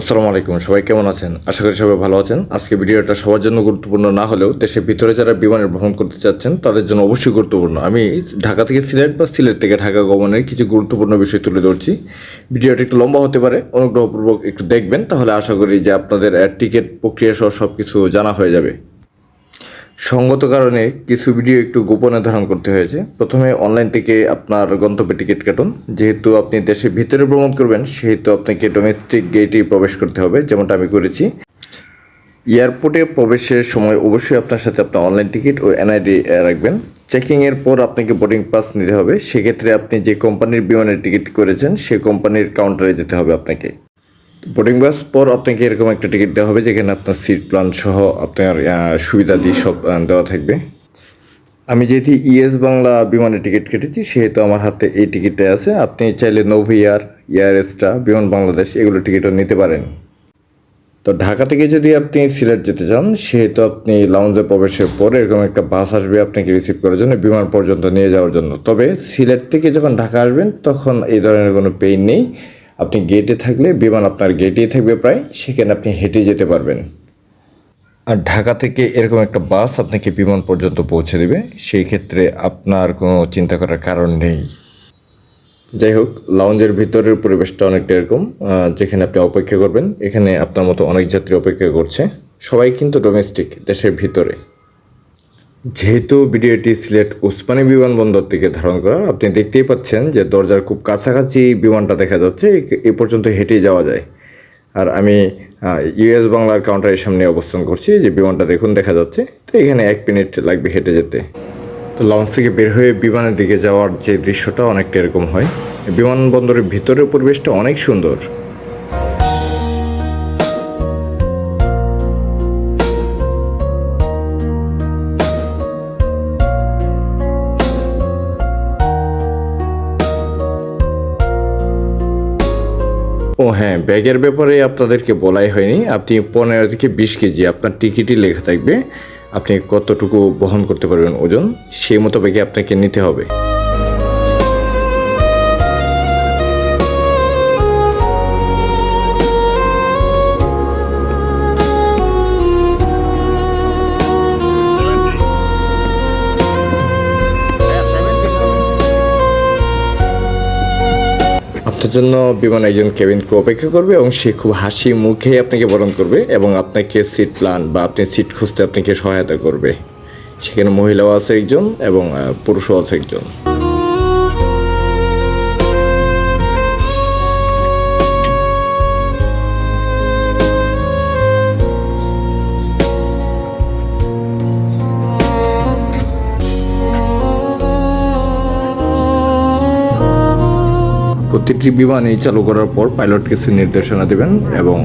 আসসালামু আলাইকুম, সবাই কেমন আছেন? আশা করি সবাই ভালো আছেন। আজকে ভিডিওটা সবার জন্য গুরুত্বপূর্ণ না হলেও দেশের ভিতরে যারা বিমানে ভ্রমণ করতে চাচ্ছেন, তাদের জন্য অবশ্যই গুরুত্বপূর্ণ। আমি ঢাকা থেকে সিলেট বা সিলেট থেকে ঢাকা গমনের কিছু গুরুত্বপূর্ণ বিষয় তুলে ধরছি। ভিডিওটা একটু লম্বা হতে পারে, অনুগ্রহপূর্বক একটু দেখবেন, তাহলে আশা করি যে আপনাদের টিকিট প্রক্রিয়া সহ সব কিছু জানা হয়ে যাবে। সঙ্গত কারণে কিছু ভিডিও একটু গোপনে ধারণ করতে হয়েছে। প্রথমে অনলাইন থেকে আপনার গন্তব্যে টিকিট কাটুন। যেহেতু আপনি দেশের ভিতরে ভ্রমণ করবেন, সেহেতু আপনাকে ডোমেস্টিক গেটেই প্রবেশ করতে হবে, যেমনটা আমি করেছি। এয়ারপোর্টে প্রবেশের সময় অবশ্যই আপনার সাথে আপনার অনলাইন টিকিট ও এনআইডি রাখবেন। চেকিংয়ের পর আপনাকে বোর্ডিং পাস নিতে হবে। সেক্ষেত্রে আপনি যে কোম্পানির বিমানের টিকিট করেছেন সেই কোম্পানির কাউন্টারে যেতে হবে আপনাকে। বোর্ডিং বাস পর আপনাকে এরকম একটা টিকিট দেওয়া হবে যেখানে আপনার সিট প্ল্যান সহ আপনার সুবিধাদি সব দেওয়া থাকবে। আমি যেহেতু ইএস বাংলা বিমানের টিকিট কেটেছি, সেহেতু আমার হাতে এই টিকিটটা আছে। আপনি চাইলে নোভিয়ার এয়ার এক্সট্রা বিমান বাংলাদেশ, এগুলো টিকিটও নিতে পারেন। তো ঢাকা থেকে যদি আপনি সিলেট যেতে চান, সেহেতু আপনি লাউঞ্জে প্রবেশের পর এরকম একটা বাস আসবে আপনাকে রিসিভ করার জন্য বিমান পর্যন্ত নিয়ে যাওয়ার জন্য। তবে সিলেট থেকে যখন ঢাকা আসবেন, তখন এই ধরনের কোনো পেইন নেই। আপনি গেটে থাকলে বিমান আপনার গেটেই থাকবে প্রায় সেখানে আপনি হেঁটে যেতে পারবেন। আর ঢাকা থেকে এরকম একটা বাস আপনাকে বিমান পর্যন্ত পৌঁছে দেবে সেই ক্ষেত্রে আপনার কোনো চিন্তা করার কারণ নেই। যাই হোক লাউঞ্জের ভিতরের পরিবেশটা অনেকটা এরকম যেখানে আপনি অপেক্ষা করবেন এখানে আপনার মতো অনেক যাত্রী অপেক্ষা করছে। সবাই কিন্তু ডোমেস্টিক দেশের ভিতরে। যেহেতু ভিডিওটি সিলেট উসমানী বিমানবন্দর থেকে ধারণ করা, আপনি দেখতেই পাচ্ছেন যে দরজার খুব কাছাকাছি বিমানটা দেখা যাচ্ছে, এ- পর্যন্ত হেঁটেই যাওয়া যায়। আর আমি ইউএস বাংলার কাউন্টারের সামনে অবস্থান করছি, যে বিমানটা দেখুন দেখা যাচ্ছে, তো এখানে এক মিনিট লাগবে হেঁটে যেতে। তো লঞ্চ থেকে বের হয়ে বিমানের দিকে যাওয়ার যে দৃশ্যটা অনেকটা এরকম হয়। বিমানবন্দরের ভিতরের পরিবেশটা অনেক সুন্দর। ও হ্যাঁ ব্যাগের ব্যাপারে আপনাদেরকে বলাই হয়নি। আপনি পনেরো থেকে বিশ কেজি আপনার টিকিটই লেখা থাকবে। আপনি কতটুকু বহন করতে পারবেন ওজন, সেই মতো ব্যাগে আপনাকে নিতে হবে। জন্য বিমান একজন কেবিন অপেক্ষা করবে এবং সে খুব হাসি মুখে আপনাকে বরণ করবে এবং আপনাকে সিট প্ল্যান বা আপনি সিট খুঁজতে আপনাকে সহায়তা করবে। সেখানে মহিলাও আছে একজন এবং পুরুষও আছে একজন। প্রতিটি বিমানই চালু করার পর পাইলট কিছু নির্দেশনা দেবেন এবং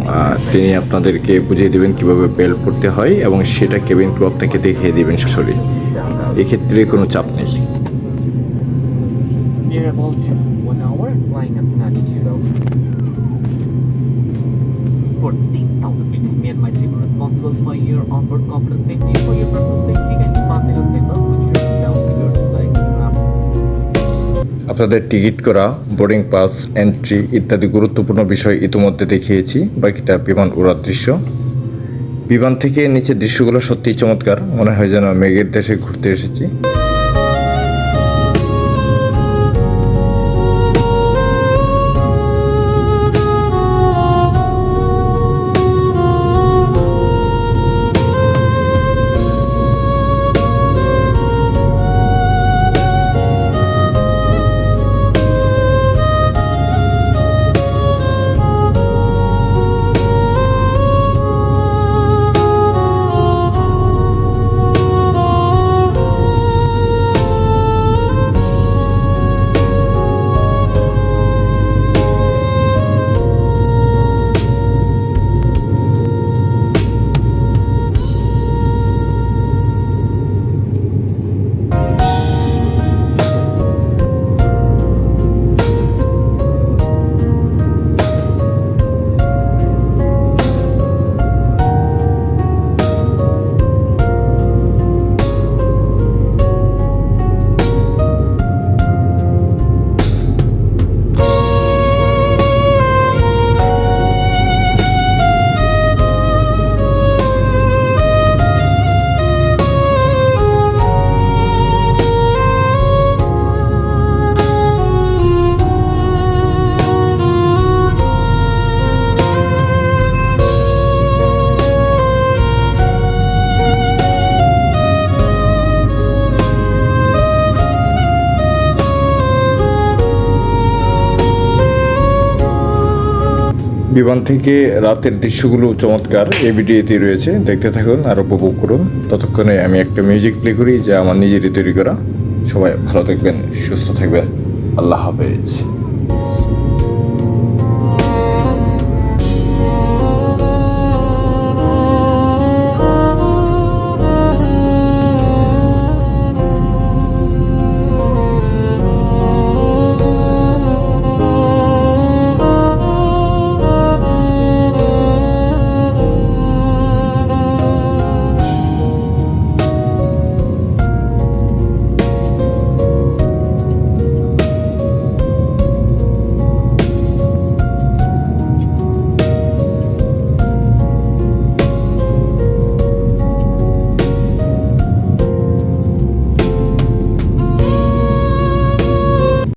তিনি আপনাদেরকে বুঝিয়ে দেবেন কীভাবে বেল পড়তে হয় এবং সেটা কেবিন ক্রু আপনাকে দেখিয়ে দেবেন সরি এক্ষেত্রে কোনো চাপ নেই। Responsible for আপনাদের টিকিট করা, বোর্ডিং পাস, এন্ট্রি ইত্যাদি গুরুত্বপূর্ণ বিষয় ইতিমধ্যে দেখিয়েছি। বাকিটা বিমান উড়ার দৃশ্য। বিমান থেকে নিচের দৃশ্যগুলো সত্যিই চমৎকার। মনে হয় যেন মেঘের দেশে ঘুরতে এসেছি। বিমান থেকে রাতের দৃশ্যগুলো চমৎকার। এই ভিডিওতে রয়েছে। দেখতে থাকুন আর উপভোগ করুন। ততক্ষণে আমি একটা মিউজিক প্লে করি, যা আমার নিজেরই তৈরি করা। সবাই ভালো থাকবেন, সুস্থ থাকবেন। আল্লাহ হাফেজ।